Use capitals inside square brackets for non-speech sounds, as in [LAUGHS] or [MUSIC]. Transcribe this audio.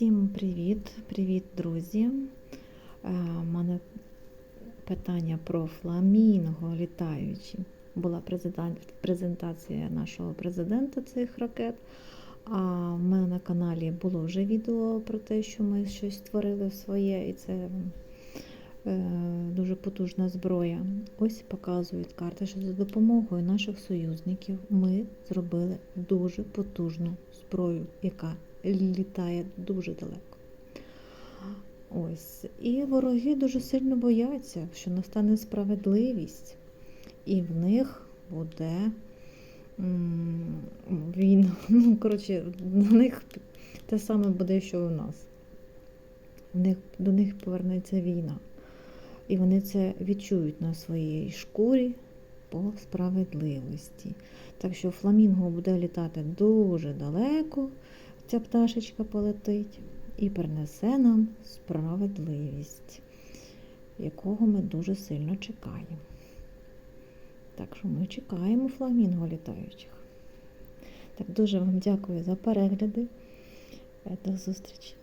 Всім привіт, привіт, друзі. У мене питання про фламінго літаючі. Була презентація, презентація нашого президента цих ракет. А в мене на каналі було вже відео про те, що ми щось створили своє, і це е, дуже потужна зброя. Ось показують карти, що за допомогою наших союзників ми зробили дуже потужну зброю, яка літає дуже далеко. Ось. І вороги дуже сильно бояться, що настане справедливість, і в них буде війна. [LAUGHS] Ну, коротше, на них те саме буде, що у нас. В до них повернеться війна. І вони це відчують на своїй шкурі по справедливості. Так що фламінго буде літати дуже далеко, ця пташечка полетить і принесе нам справедливість, якого ми дуже сильно чекаємо. Так що ми чекаємо фламінго літаючих. Так, дуже вам дякую за перегляди. До зустрічі!